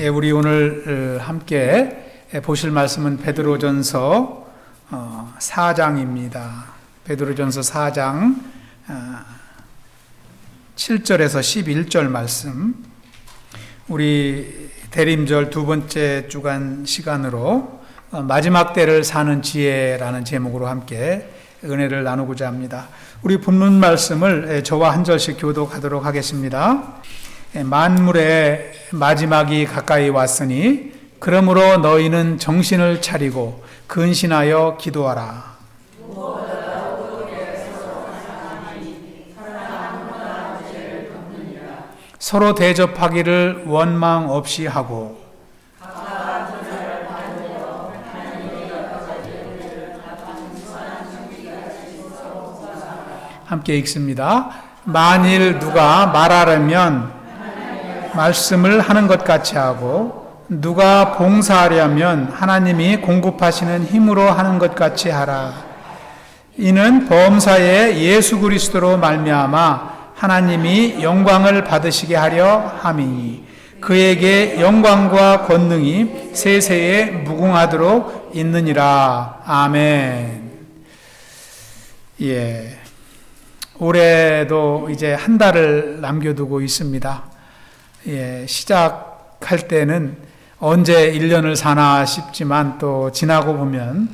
예, 우리 오늘 어, 함께 보실 말씀은 베드로전서 4장입니다. 베드로전서 4장 7절에서 11절 말씀. 우리 대림절 두 번째 주간 시간으로 어, 마지막 때를 사는 지혜라는 제목으로 함께 은혜를 나누고자 합니다. 우리 본문 말씀을 저와 한 절씩 교독하도록 하겠습니다. 예, 만물의 마지막이 가까이 왔으니 그러므로 너희는 정신을 차리고 근신하여 기도하라. 서로 대접하기를 원망 없이 하고 함께 읽습니다. 만일 누가 말하려면 말씀을 하는 것 같이 하고 누가 봉사하려면 하나님이 공급하시는 힘으로 하는 것 같이 하라. 이는 범사에 예수 그리스도로 말미암아 하나님이 영광을 받으시게 하려 함이니 그에게 영광과 권능이 세세에 무궁하도록 있느니라. 아멘. 예. 올해도 이제 한 달을 남겨두고 있습니다. 예, 시작할 때는 언제 1년을 사나 싶지만 또 지나고 보면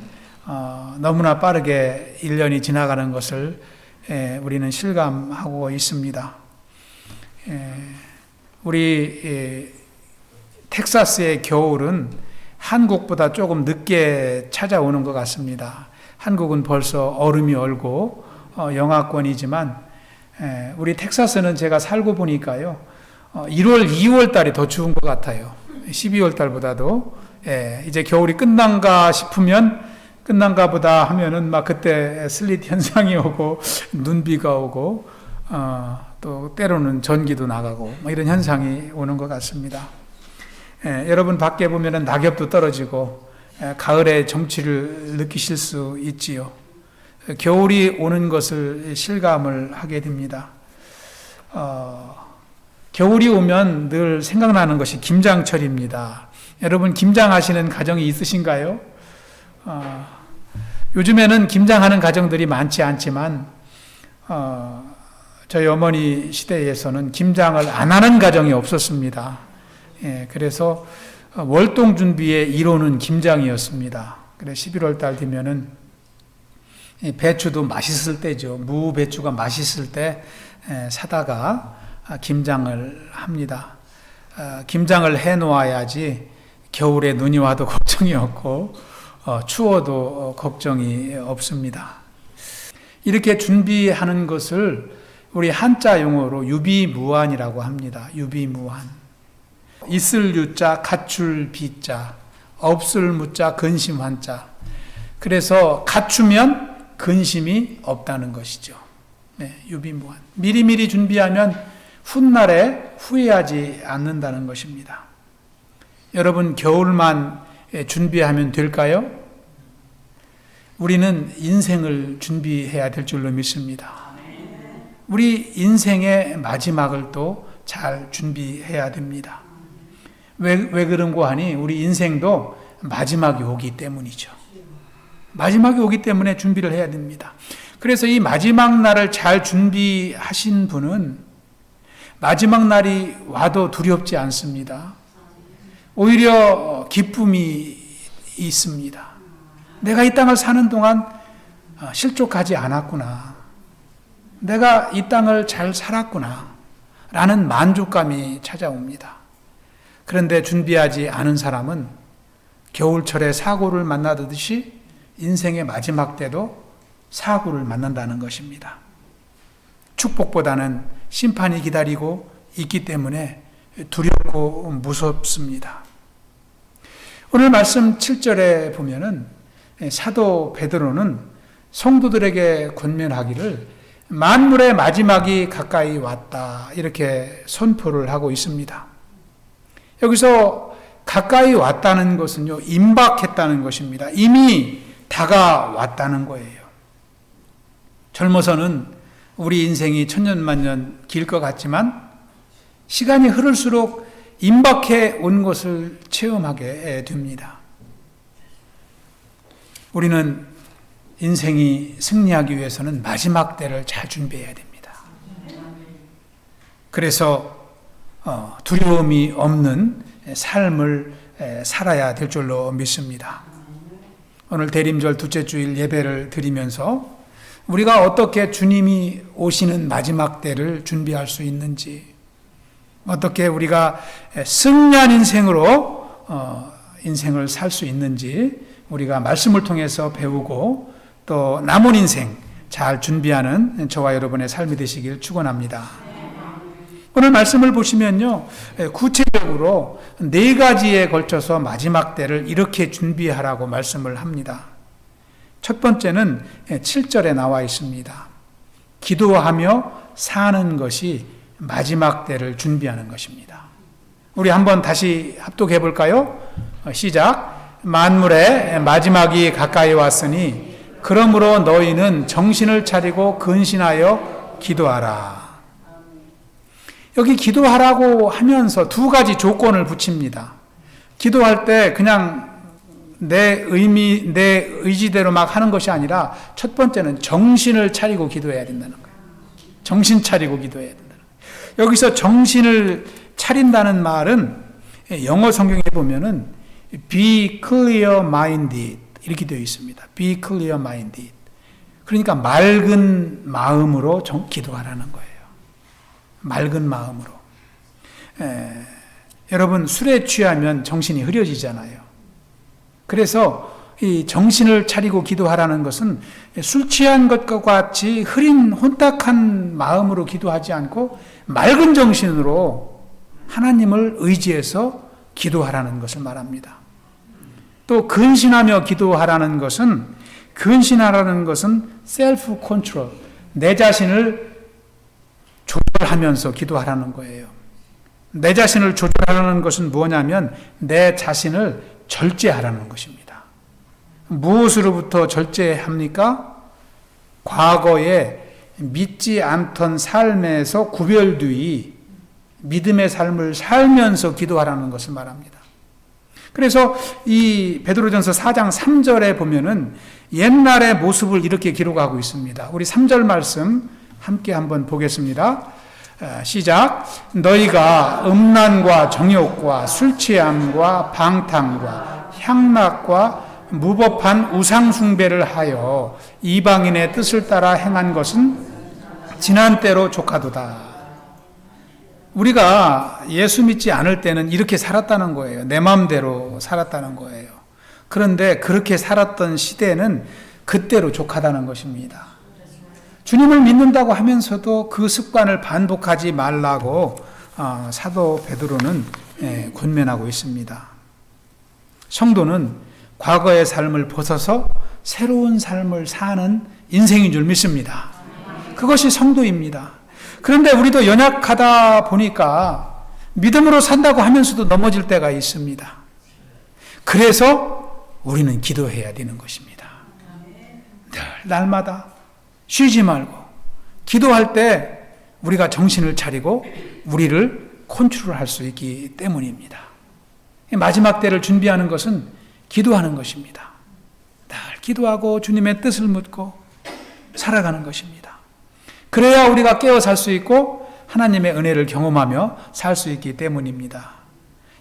어, 너무나 빠르게 1년이 지나가는 것을 예, 우리는 실감하고 있습니다. 예, 우리 예, 텍사스의 겨울은 한국보다 조금 늦게 찾아오는 것 같습니다. 한국은 벌써 얼음이 얼고 어, 영하권이지만 예, 우리 텍사스는 제가 살고 보니까요. 1월, 어, 2월 달이 더 추운 것 같아요. 12월 달보다도. 예, 이제 겨울이 끝난가 싶으면 끝난가 보다 하면은 막 그때 슬릿 현상이 오고 눈비가 오고 어, 또 때로는 전기도 나가고 뭐 이런 현상이 오는 것 같습니다. 예, 여러분 밖에 보면은 낙엽도 떨어지고 예, 가을의 정취를 느끼실 수 있지요. 겨울이 오는 것을 실감을 하게 됩니다. 어, 겨울이 오면 늘 생각나는 것이 김장철입니다. 여러분 김장하시는 가정이 있으신가요? 어, 요즘에는 김장하는 가정들이 많지 않지만 어, 저희 어머니 시대에서는 김장을 안 하는 가정이 없었습니다. 예, 그래서 월동 준비의 이론은 김장이었습니다. 그래 11월 달 되면은 배추도 맛있을 때죠. 무 배추가 맛있을 때 사다가 아, 김장을 합니다. 아, 김장을 해 놓아야지 겨울에 눈이 와도 걱정이 없고 어, 추워도 걱정이 없습니다. 이렇게 준비하는 것을 우리 한자 용어로 유비무환이라고 합니다. 유비무환. 있을 유자, 갖출 비자, 없을 무자, 근심 환자. 그래서 갖추면 근심이 없다는 것이죠. 네, 유비무환. 미리미리 준비하면 훗날에 후회하지 않는다는 것입니다. 여러분, 겨울만 준비하면 될까요? 우리는 인생을 준비해야 될 줄로 믿습니다. 우리 인생의 마지막을 또 잘 준비해야 됩니다. 왜, 왜 그런고 하니 우리 인생도 마지막이 오기 때문이죠. 마지막이 오기 때문에 준비를 해야 됩니다. 그래서 이 마지막 날을 잘 준비하신 분은 마지막 날이 와도 두렵지 않습니다. 오히려 기쁨이 있습니다. 내가 이 땅을 사는 동안 어, 실족하지 않았구나. 내가 이 땅을 잘 살았구나. 라는 만족감이 찾아옵니다. 그런데 준비하지 않은 사람은 겨울철에 사고를 만나듯이 인생의 마지막 때도 사고를 만난다는 것입니다. 축복보다는 심판이 기다리고 있기 때문에 두렵고 무섭습니다. 오늘 말씀 7절에 보면은 사도 베드로는 성도들에게 권면하기를 만물의 마지막이 가까이 왔다. 이렇게 선포를 하고 있습니다. 여기서 가까이 왔다는 것은요, 임박했다는 것입니다. 이미 다가왔다는 거예요. 젊어서는 우리 인생이 천년만년 길 것 같지만 시간이 흐를수록 임박해 온 것을 체험하게 됩니다. 우리는 인생이 승리하기 위해서는 마지막 때를 잘 준비해야 됩니다. 그래서 어, 두려움이 없는 삶을 살아야 될 줄로 믿습니다. 오늘 대림절 둘째 주일 예배를 드리면서 우리가 어떻게 주님이 오시는 마지막 때를 준비할 수 있는지, 어떻게 우리가 승리한 인생으로 어, 인생을 살 수 있는지 우리가 말씀을 통해서 배우고 또 남은 인생 잘 준비하는 저와 여러분의 삶이 되시길 축원합니다. 오늘 말씀을 보시면요. 구체적으로 네 가지에 걸쳐서 마지막 때를 이렇게 준비하라고 말씀을 합니다. 첫 번째는 7절에 나와 있습니다. 기도하며 사는 것이 마지막 때를 준비하는 것입니다. 우리 한번 다시 합독해 볼까요? 시작. 만물의 마지막이 가까이 왔으니 그러므로 너희는 정신을 차리고 근신하여 기도하라. 여기 기도하라고 하면서 두 가지 조건을 붙입니다. 기도할 때 그냥 내 의미, 내 의지대로 막 하는 것이 아니라 첫 번째는 정신을 차리고 기도해야 된다는 거예요. 정신 차리고 기도해야 된다는 거예요. 여기서 정신을 차린다는 말은 영어 성경에 보면은 be clear minded 이렇게 되어 있습니다. be clear minded. 그러니까 맑은 마음으로 기도하라는 거예요. 맑은 마음으로. 에, 여러분 술에 취하면 정신이 흐려지잖아요. 그래서 이 정신을 차리고 기도하라는 것은 술 취한 것과 같이 흐린 혼탁한 마음으로 기도하지 않고 맑은 정신으로 하나님을 의지해서 기도하라는 것을 말합니다. 또 근신하며 기도하라는 것은 근신하라는 것은 셀프 컨트롤 내 자신을 조절하면서 기도하라는 거예요. 내 자신을 조절하라는 것은 뭐냐면 내 자신을 절제하라는 것입니다. 무엇으로부터 절제합니까? 과거에 믿지 않던 삶에서 구별두이 믿음의 삶을 살면서 기도하라는 것을 말합니다. 그래서 이 베드로전서 4장 3절에 보면은 옛날의 모습을 이렇게 기록하고 있습니다. 우리 3절 말씀 함께 한번 보겠습니다. 시작. 너희가 음란과 정욕과 술 취함과 방탕과 향락과 무법한 우상숭배를 하여 이방인의 뜻을 따라 행한 것은 지난 때로 조카도다. 우리가 예수 믿지 않을 때는 이렇게 살았다는 거예요. 내 마음대로 살았다는 거예요. 그런데 그렇게 살았던 시대는 그때로 족하다는 것입니다. 주님을 믿는다고 하면서도 그 습관을 반복하지 말라고 어, 사도 베드로는 예, 권면하고 있습니다. 성도는 과거의 삶을 벗어서 새로운 삶을 사는 인생인 줄 믿습니다. 그것이 성도입니다. 그런데 우리도 연약하다 보니까 믿음으로 산다고 하면서도 넘어질 때가 있습니다. 그래서 우리는 기도해야 되는 것입니다. 늘 날마다 쉬지 말고 기도할 때 우리가 정신을 차리고 우리를 컨트롤할 수 있기 때문입니다. 마지막 때를 준비하는 것은 기도하는 것입니다. 늘 기도하고 주님의 뜻을 묻고 살아가는 것입니다. 그래야 우리가 깨어 살 수 있고 하나님의 은혜를 경험하며 살 수 있기 때문입니다.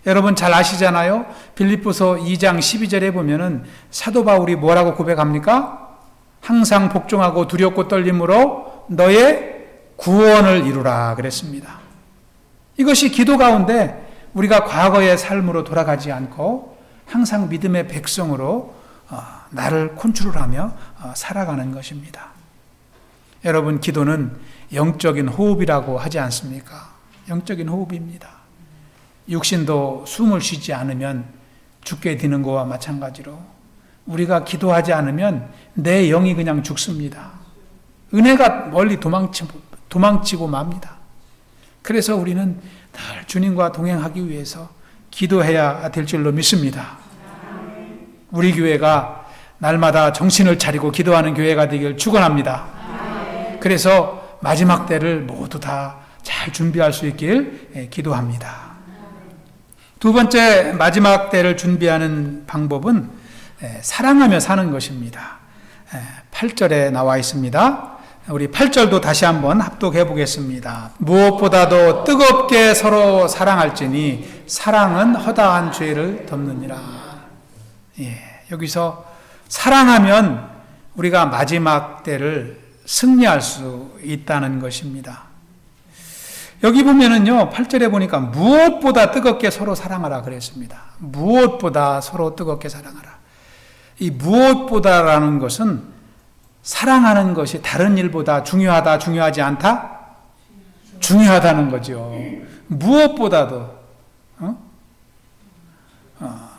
여러분 잘 아시잖아요. 빌립보서 2장 12절에 보면은 사도 바울이 뭐라고 고백합니까? 항상 복종하고 두렵고 떨림으로 너의 구원을 이루라 그랬습니다. 이것이 기도 가운데 우리가 과거의 삶으로 돌아가지 않고 항상 믿음의 백성으로 어, 나를 컨트롤하며 어, 살아가는 것입니다. 여러분, 기도는 영적인 호흡이라고 하지 않습니까? 영적인 호흡입니다. 육신도 숨을 쉬지 않으면 죽게 되는 것과 마찬가지로 우리가 기도하지 않으면 내 영이 그냥 죽습니다. 은혜가 멀리 도망치, 도망치고 맙니다. 그래서 우리는 늘 주님과 동행하기 위해서 기도해야 될 줄로 믿습니다. 우리 교회가 날마다 정신을 차리고 기도하는 교회가 되길 축원합니다. 그래서 마지막 때를 모두 다 잘 준비할 수 있길 예, 기도합니다. 두 번째 마지막 때를 준비하는 방법은 에, 사랑하며 사는 것입니다. 에, 8절에 나와 있습니다. 우리 8절도 다시 한번 합독해 보겠습니다. 무엇보다도 뜨겁게 서로 사랑할지니 사랑은 허다한 죄를 덮느니라. 예, 여기서 사랑하면 우리가 마지막 때를 승리할 수 있다는 것입니다. 여기 보면은요, 8절에 보니까 무엇보다 뜨겁게 서로 사랑하라 그랬습니다. 무엇보다 서로 뜨겁게 사랑하라. 이 무엇보다라는 것은 사랑하는 것이 다른 일보다 중요하다, 중요하지 않다? 중요하다는 거죠. 무엇보다도. 어? 어.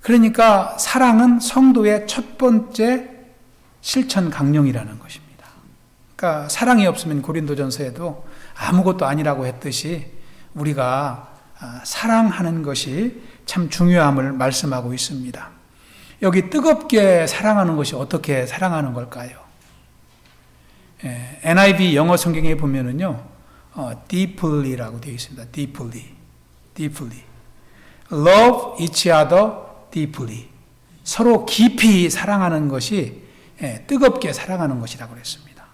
그러니까 사랑은 성도의 첫 번째 실천 강령이라는 것입니다. 그러니까 사랑이 없으면 고린도전서에도 아무것도 아니라고 했듯이 우리가 아, 사랑하는 것이 참 중요함을 말씀하고 있습니다. 여기 뜨겁게 사랑하는 것이 어떻게 사랑하는 걸까요? 예, NIV 영어 성경에 보면은요, 어, deeply라고 되어 있습니다. deeply, deeply. love each other deeply. 서로 깊이 사랑하는 것이 예, 뜨겁게 사랑하는 것이라고 그랬습니다.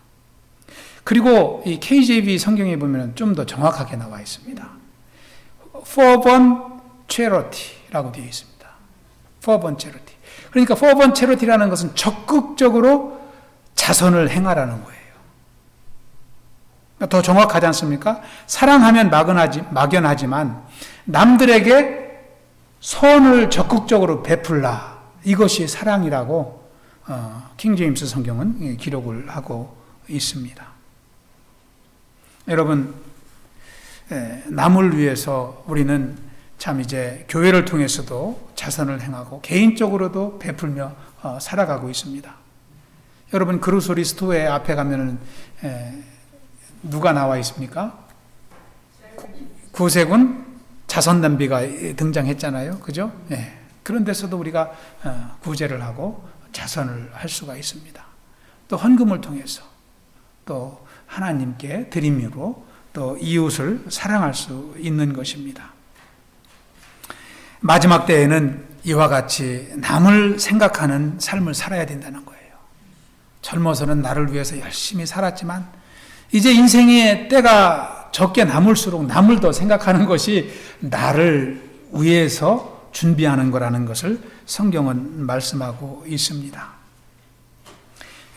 그리고 이 KJV 성경에 보면 좀 더 정확하게 나와 있습니다. fervent charity라고 되어 있습니다. fervent charity. 그러니까 fervent charity라는 것은 적극적으로 자선을 행하라는 거예요. 더 정확하지 않습니까? 사랑하면 막연하지, 막연하지만 남들에게 선을 적극적으로 베풀라. 이것이 사랑이라고 어, 킹 제임스 성경은 기록을 하고 있습니다. 여러분, 예, 남을 위해서 우리는 참 이제 교회를 통해서도 자선을 행하고 개인적으로도 베풀며 어, 살아가고 있습니다. 여러분 그루소리 스토어에 앞에 가면은 예, 누가 나와 있습니까? 구세군 자선 담비가 등장했잖아요. 그죠? 예. 그런 데서도 우리가 어, 구제를 하고 자선을 할 수가 있습니다. 또 헌금을 통해서 또 하나님께 드림으로 또 이웃을 사랑할 수 있는 것입니다. 마지막 때에는 이와 같이 남을 생각하는 삶을 살아야 된다는 거예요. 젊어서는 나를 위해서 열심히 살았지만 이제 인생의 때가 적게 남을수록 남을 더 생각하는 것이 나를 위해서 준비하는 거라는 것을 성경은 말씀하고 있습니다.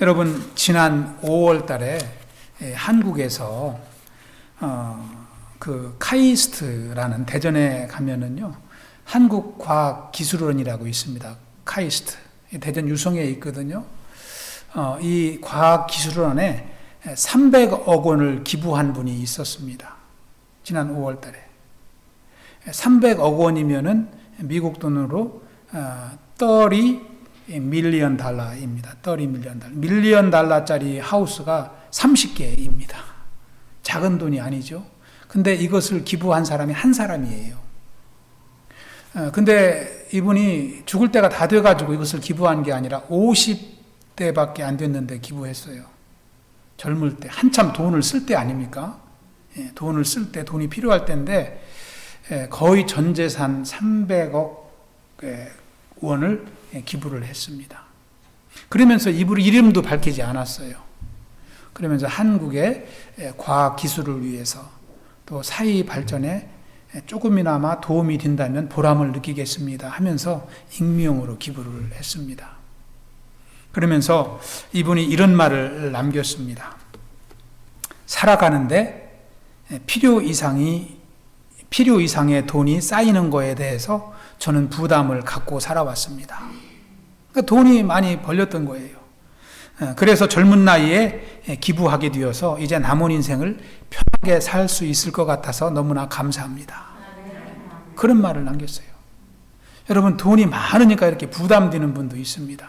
여러분, 지난 5월 달에 한국에서 어, 그 카이스트라는 대전에 가면은요 한국과학기술원이라고 있습니다. 카이스트 대전 유성에 있거든요. 어, 이 과학기술원에 300억 원을 기부한 분이 있었습니다. 지난 5월 달에 300억 원이면은 미국 돈으로 어, 30 밀리언 달러입니다. 30 밀리언 달러. 밀리언 달러짜리 하우스가 30개입니다. 작은 돈이 아니죠. 근데 이것을 기부한 사람이 한 사람이에요. 어, 근데 이분이 죽을 때가 다 돼가지고 이것을 기부한 게 아니라 50대밖에 안 됐는데 기부했어요. 젊을 때, 한참 돈을 쓸 때 아닙니까? 예, 돈을 쓸 때, 돈이 필요할 때인데, 예, 거의 전 재산 300억 예, 원을 기부를 했습니다. 그러면서 이분 이름도 밝히지 않았어요. 그러면서 한국의 과학 기술을 위해서 또 사회 발전에 조금이나마 도움이 된다면 보람을 느끼겠습니다 하면서 익명으로 기부를 했습니다. 그러면서 이분이 이런 말을 남겼습니다. 살아가는데 필요 이상이 필요 이상의 돈이 쌓이는 거에 대해서 저는 부담을 갖고 살아왔습니다. 그러니까 돈이 많이 벌렸던 거예요. 그래서 젊은 나이에 기부하게 되어서 이제 남은 인생을 편하게 살 수 있을 것 같아서 너무나 감사합니다. 그런 말을 남겼어요. 여러분, 돈이 많으니까 이렇게 부담되는 분도 있습니다.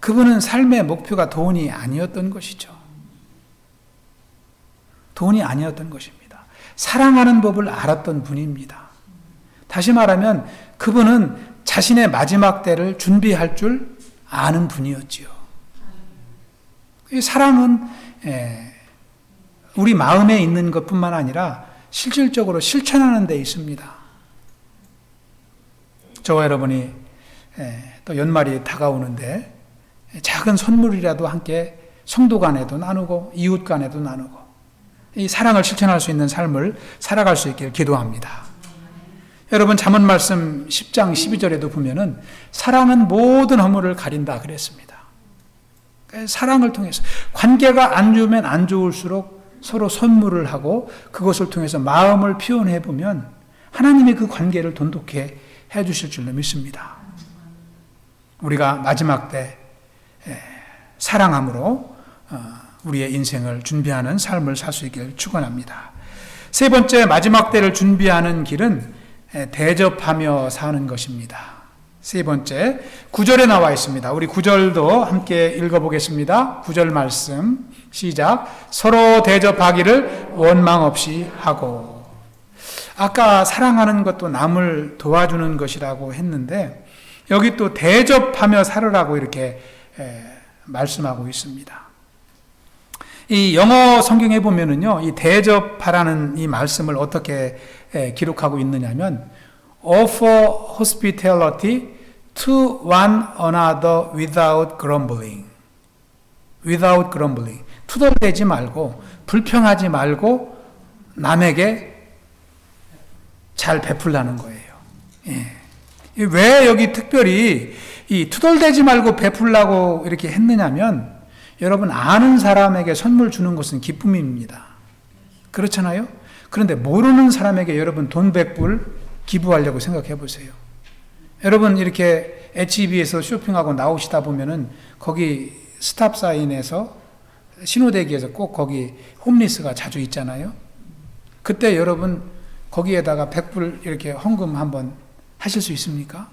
그분은 삶의 목표가 돈이 아니었던 것이죠. 돈이 아니었던 것입니다. 사랑하는 법을 알았던 분입니다. 다시 말하면 그분은 자신의 마지막 때를 준비할 줄 아는 분이었지요. 사랑은 예, 우리 마음에 있는 것뿐만 아니라 실질적으로 실천하는 데 있습니다. 저와 여러분이 또 연말이 다가오는데 작은 선물이라도 함께 성도 간에도 나누고 이웃 간에도 나누고 이 사랑을 실천할 수 있는 삶을 살아갈 수 있기를 기도합니다. 여러분 잠언 말씀 10장 12절에도 보면은 사랑은 모든 허물을 가린다 그랬습니다. 사랑을 통해서 관계가 안 좋으면 안 좋을수록 서로 선물을 하고 그것을 통해서 마음을 표현해 보면 하나님이 그 관계를 돈독해 해 주실 줄로 믿습니다. 우리가 마지막 때 사랑함으로 어, 우리의 인생을 준비하는 삶을 살 수 있기를 축원합니다. 세 번째 마지막 때를 준비하는 길은 대접하며 사는 것입니다. 세 번째, 구절에 나와 있습니다. 우리 구절도 함께 읽어보겠습니다. 구절 말씀, 시작. 서로 대접하기를 원망 없이 하고. 아까 사랑하는 것도 남을 도와주는 것이라고 했는데, 여기 또 대접하며 살으라고 이렇게 말씀하고 있습니다. 이 영어 성경에 보면은요, 이 대접하라는 이 말씀을 어떻게 기록하고 있느냐면, offer hospitality to one another without grumbling. without grumbling. 투덜대지 말고, 불평하지 말고, 남에게 잘 베풀라는 거예요. 예. 왜 여기 특별히 이 투덜대지 말고 베풀라고 이렇게 했느냐면, 여러분 아는 사람에게 선물 주는 것은 기쁨입니다. 그렇잖아요? 그런데 모르는 사람에게 여러분 돈 100불 기부하려고 생각해 보세요. 여러분 이렇게 HEB에서 쇼핑하고 나오시다 보면은 거기 스탑 사인에서 신호대기에서 꼭 거기 홈리스가 자주 있잖아요. 그때 여러분 거기에다가 100불 이렇게 헌금 한번 하실 수 있습니까?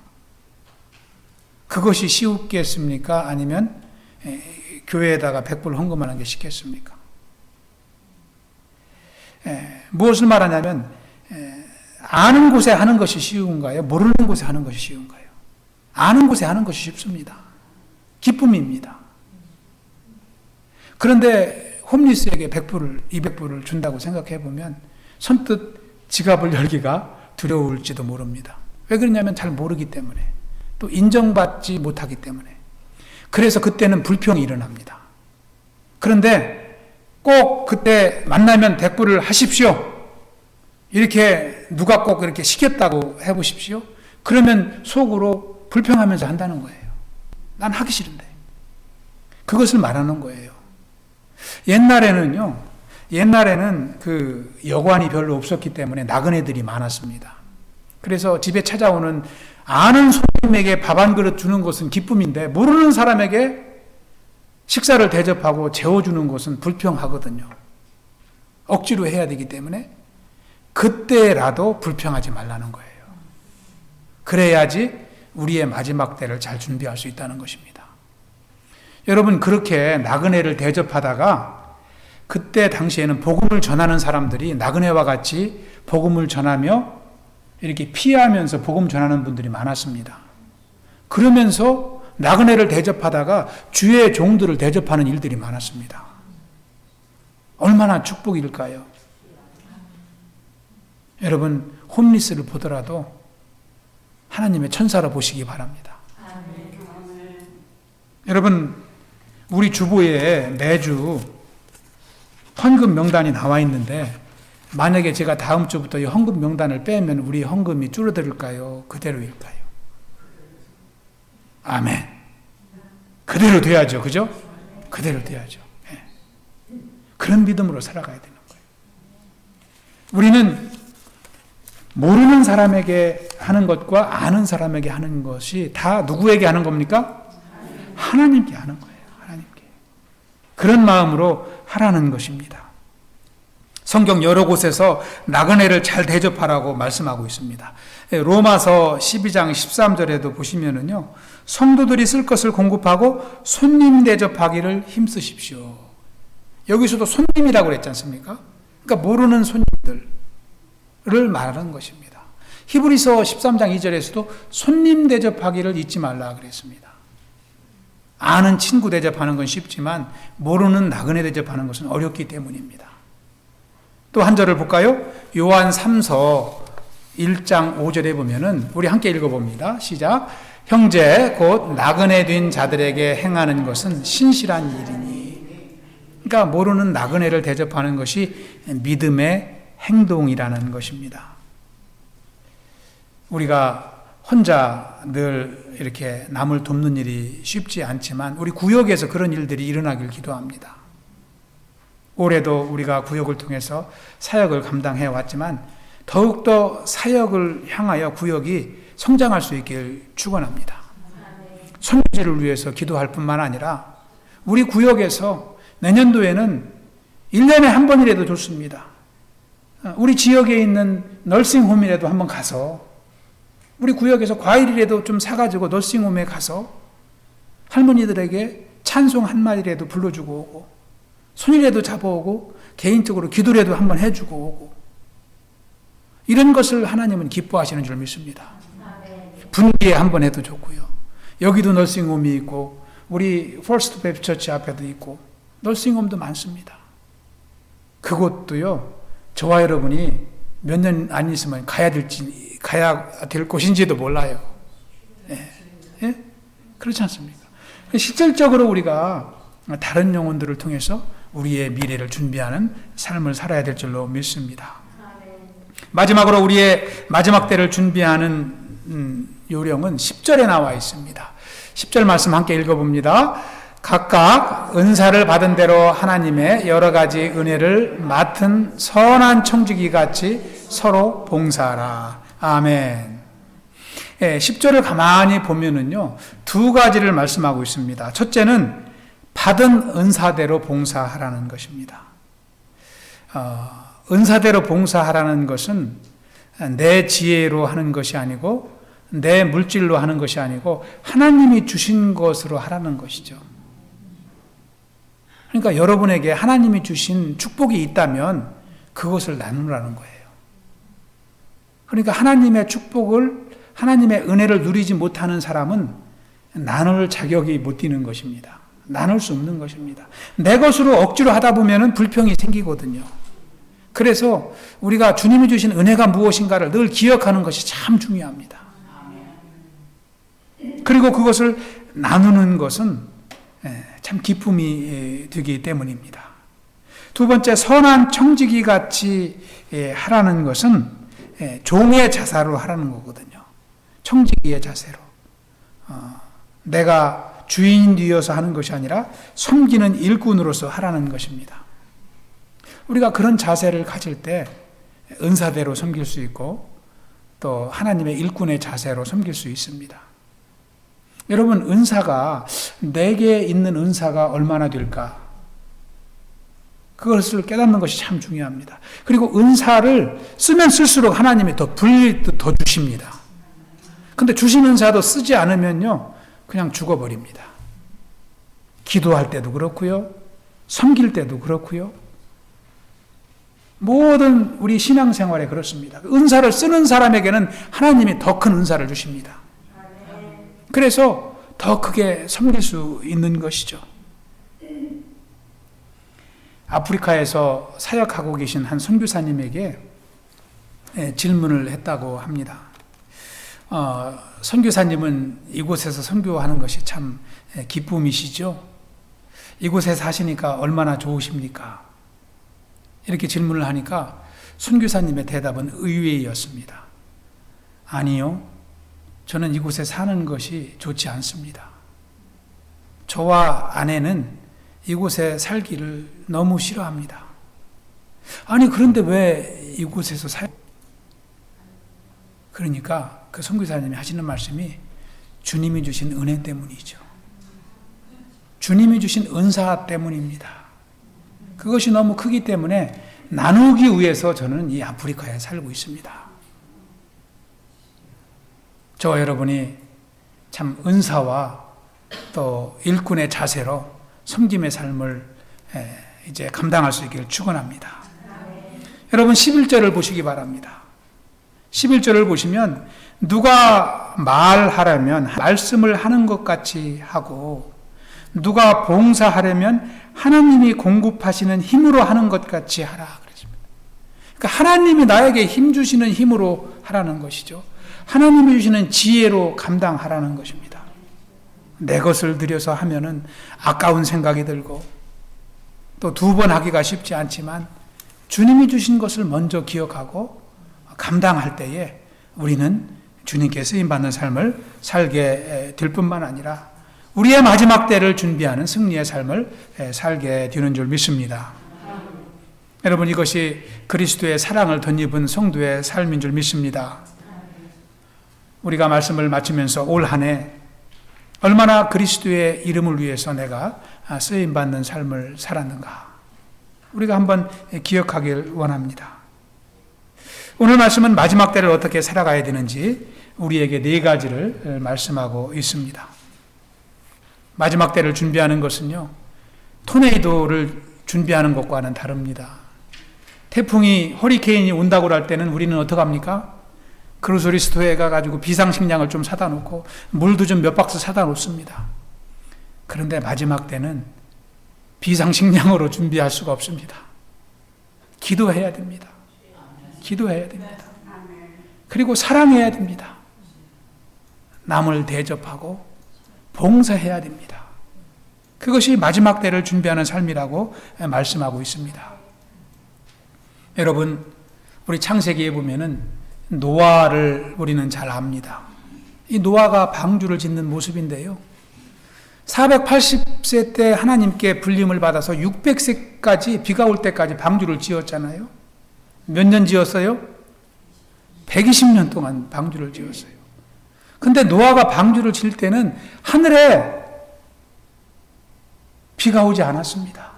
그것이 쉬웠겠습니까? 아니면 교회에다가 백불 헌금하는 게 쉽겠습니까? 에, 무엇을 말하냐면 에, 아는 곳에 하는 것이 쉬운가요? 모르는 곳에 하는 것이 쉬운가요? 아는 곳에 하는 것이 쉽습니다. 기쁨입니다. 그런데 홈리스에게 100불을, 200불을 준다고 생각해 보면 선뜻 지갑을 열기가 두려울지도 모릅니다. 왜 그러냐면 잘 모르기 때문에 또 인정받지 못하기 때문에 그래서 그때는 불평이 일어납니다. 그런데 꼭 그때 만나면 대꾸를 하십시오. 이렇게 누가 꼭 이렇게 시켰다고 해보십시오. 그러면 속으로 불평하면서 한다는 거예요. 난 하기 싫은데. 그것을 말하는 거예요. 옛날에는요, 옛날에는 그 여관이 별로 없었기 때문에 나그네들이 많았습니다. 그래서 집에 찾아오는 아는 손님에게 밥 한 그릇 주는 것은 기쁨인데 모르는 사람에게 식사를 대접하고 재워주는 것은 불평하거든요. 억지로 해야 되기 때문에 그때라도 불평하지 말라는 거예요. 그래야지 우리의 마지막 때를 잘 준비할 수 있다는 것입니다. 여러분 그렇게 나그네를 대접하다가 그때 당시에는 복음을 전하는 사람들이 나그네와 같이 복음을 전하며 이렇게 피하면서 복음 전하는 분들이 많았습니다. 그러면서 나그네를 대접하다가 주의 종들을 대접하는 일들이 많았습니다. 얼마나 축복일까요? 여러분, 홈리스를 보더라도 하나님의 천사로 보시기 바랍니다. 여러분, 우리 주보에 매주 헌금 명단이 나와 있는데 만약에 제가 다음 주부터 이 헌금 명단을 빼면 우리 헌금이 줄어들까요? 그대로일까요? 아멘. 그대로 돼야죠. 그죠? 그대로 돼야죠. 네. 그런 믿음으로 살아가야 되는 거예요. 우리는 모르는 사람에게 하는 것과 아는 사람에게 하는 것이 다 누구에게 하는 겁니까? 하나님께 하는 거예요. 하나님께. 그런 마음으로 하라는 것입니다. 성경 여러 곳에서 나그네를 잘 대접하라고 말씀하고 있습니다. 예, 로마서 12장 13절에도 보시면은요, 성도들이 쓸 것을 공급하고 손님 대접하기를 힘쓰십시오. 여기서도 손님이라고 그랬지 않습니까? 그러니까 모르는 손님 들을 말하는 것입니다. 히브리서 13장 2절에서도 손님 대접하기를 잊지 말라 그랬습니다. 아는 친구 대접하는 건 쉽지만 모르는 나그네 대접하는 것은 어렵기 때문입니다. 또 한 절을 볼까요? 요한 3서 1장 5절에 보면은 우리 함께 읽어봅니다. 시작. 형제 곧 나그네 된 자들에게 행하는 것은 신실한 일이니. 그러니까 모르는 나그네를 대접하는 것이 믿음의 행동이라는 것입니다. 우리가 혼자 늘 이렇게 남을 돕는 일이 쉽지 않지만 우리 구역에서 그런 일들이 일어나길 기도합니다. 올해도 우리가 구역을 통해서 사역을 감당해 왔지만 더욱더 사역을 향하여 구역이 성장할 수 있길 축원합니다. 선교제를 위해서 기도할 뿐만 아니라 우리 구역에서 내년도에는 1년에 한 번이라도 좋습니다. 우리 지역에 있는 널싱홈이라도 한번 가서 우리 구역에서 과일이라도 좀 사가지고 널싱홈에 가서 할머니들에게 찬송 한 마디라도 불러주고 오고 손이라도 잡아오고 개인적으로 기도라도 한번 해주고 오고 이런 것을 하나님은 기뻐하시는 줄 믿습니다. 분기에 한번 해도 좋고요. 여기도 널싱홈이 있고 우리 퍼스트 베프 처치 앞에도 있고 널싱홈도 많습니다. 그곳도요. 저와 여러분이 몇 년 안 있으면 가야 될지 가야 될 곳인지도 몰라요. 예. 예? 그렇지 않습니까? 실질적으로 우리가 다른 영혼들을 통해서 우리의 미래를 준비하는 삶을 살아야 될 줄로 믿습니다. 마지막으로 우리의 마지막 때를 준비하는 음, 요령은 10절에 나와 있습니다. 10절 말씀 함께 읽어봅니다. 각각 은사를 받은 대로 하나님의 여러 가지 은혜를 맡은 선한 청지기 같이 서로 봉사하라. 아멘. 예, 10절을 가만히 보면은요, 두 가지를 말씀하고 있습니다. 첫째는 받은 은사대로 봉사하라는 것입니다. 어, 은사대로 봉사하라는 것은 내 지혜로 하는 것이 아니고 내 물질로 하는 것이 아니고 하나님이 주신 것으로 하라는 것이죠. 그러니까 여러분에게 하나님이 주신 축복이 있다면 그것을 나누라는 거예요. 그러니까 하나님의 축복을 하나님의 은혜를 누리지 못하는 사람은 나눌 자격이 못 되는 것입니다. 나눌 수 없는 것입니다. 내 것으로 억지로 하다 보면 불평이 생기거든요. 그래서 우리가 주님이 주신 은혜가 무엇인가를 늘 기억하는 것이 참 중요합니다. 그리고 그것을 나누는 것은 예, 참 기쁨이 되기 때문입니다. 두 번째, 선한 청지기 같이 예, 하라는 것은 예, 종의 자세로 하라는 거거든요. 청지기의 자세로. 어, 내가 주인 되어서 하는 것이 아니라 섬기는 일꾼으로서 하라는 것입니다. 우리가 그런 자세를 가질 때 은사대로 섬길 수 있고 또 하나님의 일꾼의 자세로 섬길 수 있습니다. 여러분, 은사가, 내게 있는 은사가 얼마나 될까? 그것을 깨닫는 것이 참 중요합니다. 그리고 은사를 쓰면 쓸수록 하나님이 더 불, 더 주십니다. 근데 주신 은사도 쓰지 않으면요, 그냥 죽어버립니다. 기도할 때도 그렇고요, 섬길 때도 그렇고요, 모든 우리 신앙생활에 그렇습니다. 은사를 쓰는 사람에게는 하나님이 더 큰 은사를 주십니다. 그래서 더 크게 섬길 수 있는 것이죠. 아프리카에서 사역하고 계신 한 선교사님에게 예, 질문을 했다고 합니다. 어, 선교사님은 이곳에서 선교하는 것이 참 예, 기쁨이시죠. 이곳에 사시니까 얼마나 좋으십니까? 이렇게 질문을 하니까 선교사님의 대답은 의외였습니다. 아니요. 저는 이곳에 사는 것이 좋지 않습니다. 저와 아내는 이곳에 살기를 너무 싫어합니다. 아니, 그런데 왜 이곳에서 살, 그러니까 그 선교사님이 하시는 말씀이 주님이 주신 은혜 때문이죠. 주님이 주신 은사 때문입니다. 그것이 너무 크기 때문에 나누기 위해서 저는 이 아프리카에 살고 있습니다. 저와 여러분이 참 은사와 또 일꾼의 자세로 섬김의 삶을 이제 감당할 수 있기를 축원합니다. 여러분 11절을 보시기 바랍니다. 11절을 보시면 누가 말하려면 말씀을 하는 것 같이 하고 누가 봉사하려면 하나님이 공급하시는 힘으로 하는 것 같이 하라 그러니까 하나님이 나에게 힘 주시는 힘으로 하라는 것이죠. 하나님이 주시는 지혜로 감당하라는 것입니다. 내 것을 들여서 하면은 아까운 생각이 들고 또 두 번 하기가 쉽지 않지만 주님이 주신 것을 먼저 기억하고 감당할 때에 우리는 주님께 쓰임 받는 삶을 살게 될 뿐만 아니라 우리의 마지막 때를 준비하는 승리의 삶을 살게 되는 줄 믿습니다. 여러분 이것이 그리스도의 사랑을 덧입은 성도의 삶인 줄 믿습니다. 우리가 말씀을 마치면서 올 한 해 얼마나 그리스도의 이름을 위해서 내가 쓰임 받는 삶을 살았는가 우리가 한번 기억하길 원합니다. 오늘 말씀은 마지막 때를 어떻게 살아가야 되는지 우리에게 네 가지를 말씀하고 있습니다. 마지막 때를 준비하는 것은요, 토네이도를 준비하는 것과는 다릅니다. 태풍이 허리케인이 온다고 할 때는 우리는 어떡합니까? 크루소리 스토에 가가지고 비상식량을 좀 사다 놓고 물도 좀 몇 박스 사다 놓습니다. 그런데 마지막 때는 비상식량으로 준비할 수가 없습니다. 기도해야 됩니다. 기도해야 됩니다. 그리고 사랑해야 됩니다. 남을 대접하고 봉사해야 됩니다. 그것이 마지막 때를 준비하는 삶이라고 말씀하고 있습니다. 여러분, 우리 창세기에 보면은 노아를 우리는 잘 압니다. 이 노아가 방주를 짓는 모습인데요. 480세 때 하나님께 불림을 받아서 600세까지 비가 올 때까지 방주를 지었잖아요. 몇 년 지었어요? 120년 동안 방주를 지었어요. 근데 노아가 방주를 질 때는 하늘에 비가 오지 않았습니다.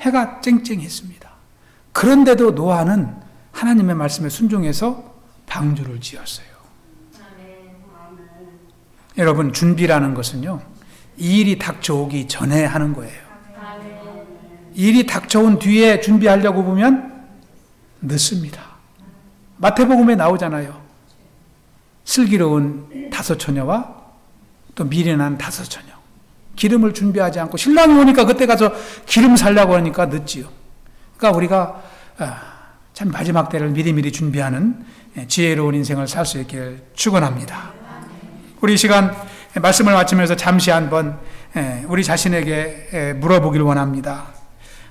해가 쨍쨍했습니다. 그런데도 노아는 하나님의 말씀에 순종해서 방주를 지었어요. 여러분, 준비라는 것은요, 이 일이 닥쳐오기 전에 하는 거예요. 일이 닥쳐온 뒤에 준비하려고 보면 늦습니다. 마태복음에 나오잖아요. 슬기로운 다섯 처녀와 또 미련한 다섯 처녀. 기름을 준비하지 않고 신랑이 오니까 그때 가서 기름 살려고 하니까 늦지요. 그러니까 우리가 아, 참 마지막 때를 미리미리 준비하는 지혜로운 인생을 살 수 있길 축원합니다. 우리 시간 말씀을 마치면서 잠시 한번 우리 자신에게 물어보길 원합니다.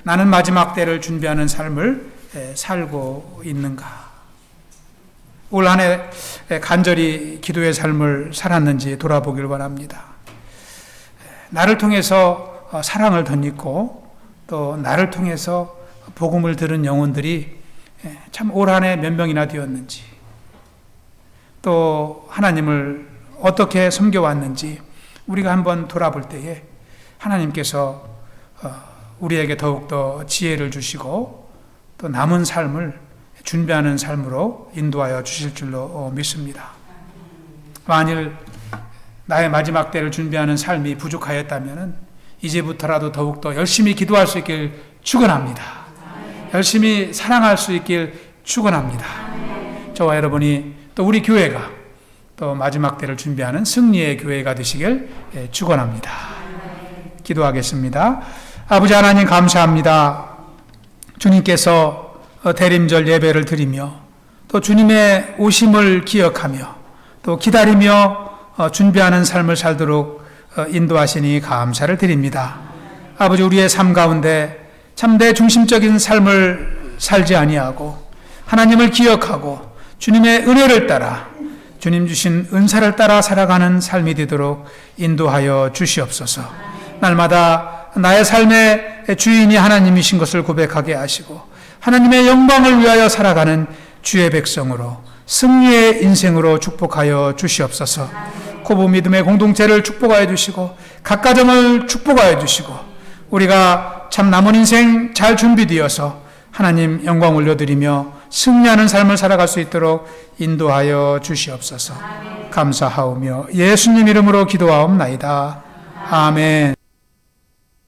나는 마지막 때를 준비하는 삶을 살고 있는가? 올 한 해 간절히 기도의 삶을 살았는지 돌아보길 원합니다. 나를 통해서 어, 사랑을 덧입고 또 나를 통해서 복음을 들은 영혼들이 참 올 한 해 몇 명이나 되었는지 또 하나님을 어떻게 섬겨왔는지 우리가 한번 돌아볼 때에 하나님께서 어, 우리에게 더욱더 지혜를 주시고 또 남은 삶을 준비하는 삶으로 인도하여 주실 줄로 어, 믿습니다. 만일 나의 마지막 때를 준비하는 삶이 부족하였다면 이제부터라도 더욱더 열심히 기도할 수 있길 축원합니다. 열심히 사랑할 수 있길 축원합니다. 저와 여러분이 또 우리 교회가 또 마지막 때를 준비하는 승리의 교회가 되시길 예, 축원합니다. 기도하겠습니다. 아버지 하나님 감사합니다. 주님께서 어, 대림절 예배를 드리며 또 주님의 오심을 기억하며 또 기다리며 어, 준비하는 삶을 살도록 어, 인도하시니 감사를 드립니다. 아버지 우리의 삶 가운데 참내 중심적인 삶을 살지 아니하고 하나님을 기억하고 주님의 은혜를 따라 주님 주신 은사를 따라 살아가는 삶이 되도록 인도하여 주시옵소서. 날마다 나의 삶의 주인이 하나님이신 것을 고백하게 하시고 하나님의 영광을 위하여 살아가는 주의 백성으로 승리의 인생으로 축복하여 주시옵소서. 고부 믿음의 공동체를 축복하여 주시고 각 가정을 축복하여 주시고 우리가 참 남은 인생 잘 준비되어서 하나님 영광 올려드리며 승리하는 삶을 살아갈 수 있도록 인도하여 주시옵소서. 감사하오며 예수님 이름으로 기도하옵나이다. 아멘.